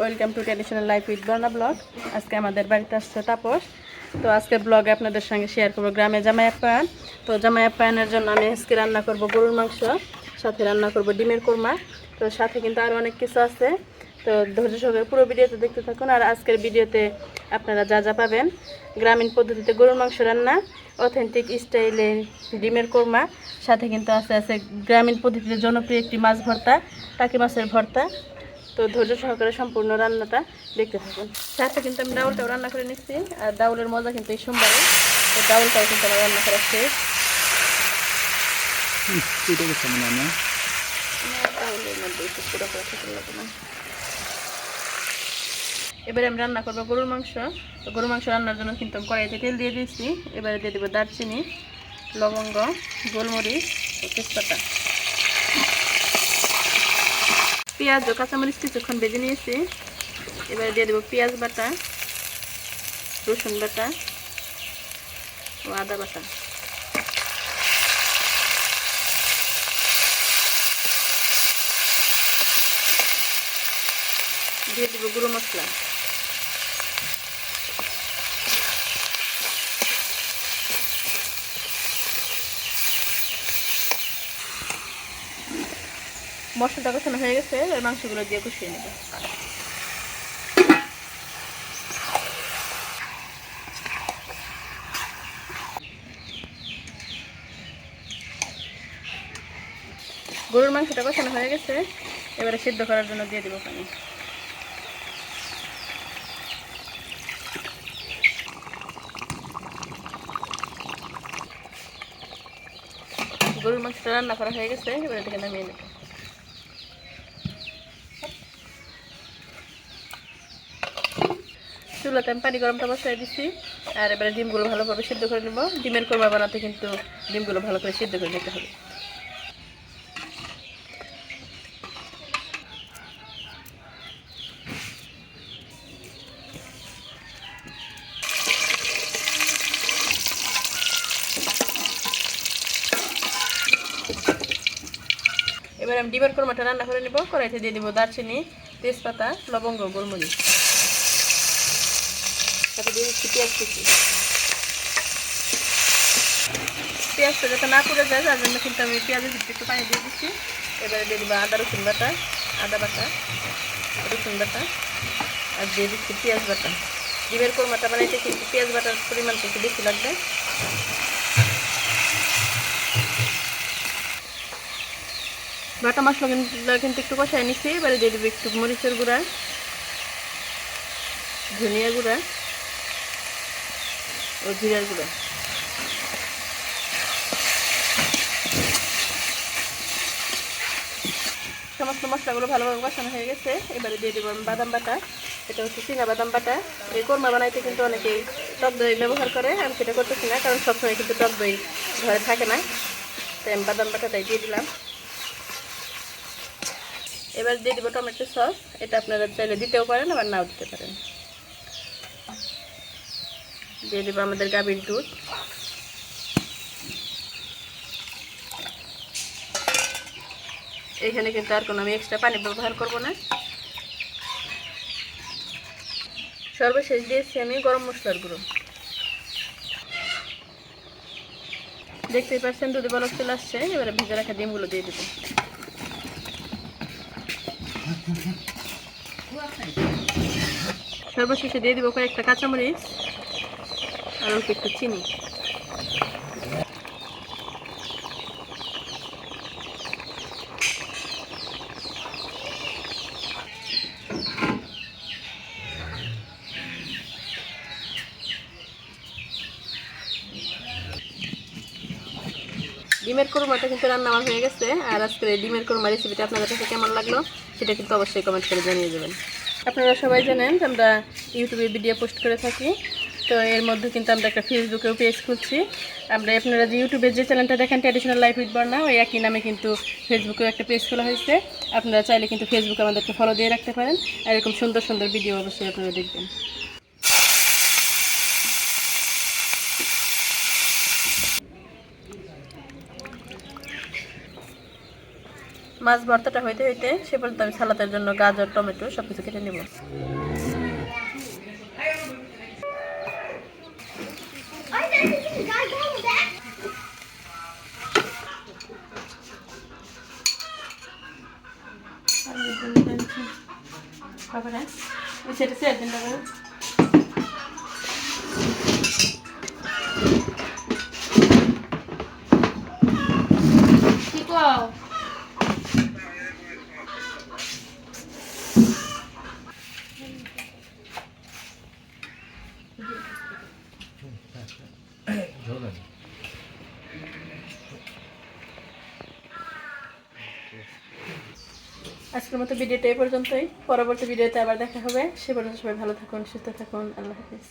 Welcome to traditional life with Barna blog আজকে আমাদের বাড়িতে আসছে তাপস। তো আজকে ব্লগে আপনাদের সঙ্গে শেয়ার করব গ্রামে জামাই আপ্যায়ন তো জামাই আপ্যায়নের জন্য আমি আজকে রান্না করব গরুর মাংস, সাথে রান্না করব ডিমের কোরমা। তো সাথে কিন্তু আরও অনেক কিছু আছে। তো ধৈর্য সহকারে পুরো ভিডিওতে দেখতে থাকুন। আর আজকের ভিডিওতে আপনারা যা যা পাবেন, গ্রামীণ পদ্ধতিতে গরুর মাংস রান্না অথেন্টিক স্টাইলে ডিমের কোরমা। সাথে কিন্তু আছে আছে গ্রামীণ পদ্ধতিতে জনপ্রিয় একটি মাছ ভর্তা, টাকি মাছের ভর্তা। তো ধৈর্য সহকারে সম্পূর্ণ রান্নাটা দেখতে থাকুন। সাথে কিন্তু আমি ডাউলটাও রান্না করে নিচ্ছি আর ডাউলের মজা কিন্তু এই সোমবারে। তো ডাউলটাও কিন্তু আমার রান্না করা শেষ। এবারে আমি রান্না করব গরুর মাংস। তো গরুর মাংস রান্নার জন্য কিন্তু আমি কড়াইতে তেল দিয়ে দিয়েছি। এবারে দিয়ে দেবো দারচিনি লবঙ্গ গোলমরিচ ও তেজপাতা। পেঁয়াজ ও কাঁচামরিচ কিছুক্ষণ ভেজে নিয়েছি। এবারে দিয়ে দেবো পেঁয়াজ বাটা, রসুন বাটা ও আদা বাটা। দিয়ে দেবো গুঁড়ো মশলা। মশলাটা কষানো হয়ে গেছে, এবার মাংসগুলো দিয়ে কষিয়ে নেব। গরুর মাংসটা কষানো হয়ে গেছে, এবারে সিদ্ধ করার জন্য দিয়ে দেবো পানি। গরুর মাংসটা রান্না করা হয়ে গেছে, এবারে থেকে নামিয়ে নেব। চুলাতে আমি পানি গরমটা বসাই দিচ্ছি আর এবারে ডিমগুলো ভালোভাবে সিদ্ধ করে নেব। ডিমের কোরমা বানাতে কিন্তু ডিমগুলো ভালো করে সিদ্ধ করে নিতে হবে। এবার আমি ডিমের কোরমাটা রান্না করে নেব। কড়াইতে দিয়ে দিব দারচিনি, তেজপাতা, লবঙ্গ, গোলমরিচ। সাথে দিয়ে দিচ্ছি পেঁয়াজ কুচি। পেঁয়াজটা যাতে না পুড়ে যায়, তার জন্য কিন্তু আমি পেঁয়াজের ভিতরে একটু পানি দিয়ে দিচ্ছি। এবারে দিয়ে দিব আদা, রসুন বাটা, আদা বাটা, রসুন বাটা, আর দিয়ে দিচ্ছি পেঁয়াজ বাটা। ডিমের কোরমাটা বানাইতে কিন্তু পেঁয়াজ বাটার পরিমাণটা একটু বেশি লাগবে। বাটা মশলা কিন্তু একটু কষায় নিচ্ছি। এবারে দিয়ে দেবো একটু মরিচের গুঁড়া, ধনিয়া গুঁড়া। ও জিরার গুঁড়া। সমস্ত মশলাগুলো ভালোভাবে কষানো হয়ে গেছে। এবারে দিয়ে দেবো বাদাম বাটা। এটা হচ্ছে চিনা বাদাম বাটা। এই কোরমা বানাইতে কিন্তু অনেকেই টক দই ব্যবহার করে। আমি সেটা করতেছি না, কারণ সবসময় কিন্তু টক দই ঘরে থাকে না। তাই আমি বাদাম বাটাটাই দিয়ে দিলাম। এবার দিয়ে দিব টমেটো সস। এটা আপনারা চাইলে দিতেও পারেন, আবার নাও দিতে পারেন। দিয়ে দেবো আমাদের গাভীর দুধ। এখানে কিন্তু আর কোনো আমি এক্সট্রা পানি ব্যবহার করব না। সর্বশেষ দিয়েছি আমি গরম মশলার গুঁড়ো। দেখতেই পাচ্ছেন দুধে বলক চলে আসছে, এবারে ভেজে রাখা ডিমগুলো দিয়ে দেবো। সর্বশেষে দিয়ে দিব কয়েকটা কাঁচামরিচ। আর অল্প একটু চিনি। ডিমের কোরমাটা কিন্তু রান্না আমার হয়ে গেছে, আর আজকের এই ডিমের কোরমা রেসিপিটা আপনাদের কাছে কেমন লাগল সেটা কিন্তু অবশ্যই কমেন্ট করে জানিয়ে দেবেন। আপনারা সবাই জানেন যে আমরা ইউটিউবে ভিডিও পোস্ট করে থাকি তো এর মধ্যে কিন্তু আমরা একটা ফেসবুকেও পেজ খুলছি আমরা আপনারা যে ইউটিউবে যে চ্যানেলটা দেখেন ট্র্যাডিশনাল লাইফ উইথ বর্ণা ওই একই নামে কিন্তু ফেসবুকেও একটা পেজ খোলা হয়েছে। আপনারা চাইলে কিন্তু ফেসবুকে আমাদেরকে ফলো দিয়ে রাখতে পারেন। আর এরকম সুন্দর সুন্দর ভিডিও অবশ্যই আপনারা দেখবেন। মাছ ভর্তাটা হইতে হইতে সে পর্যন্ত আমি সালাতের জন্য গাজর, টমেটো সব কিছু কেটে নেব। সেটা সে একদিন আজকের মতো ভিডিওটা এই পর্যন্তই। পরবর্তী ভিডিওতে আবার দেখা হবে। সে পর্যন্ত সবাই ভালো থাকুন, সুস্থ থাকুন। আল্লাহ হাফিজ।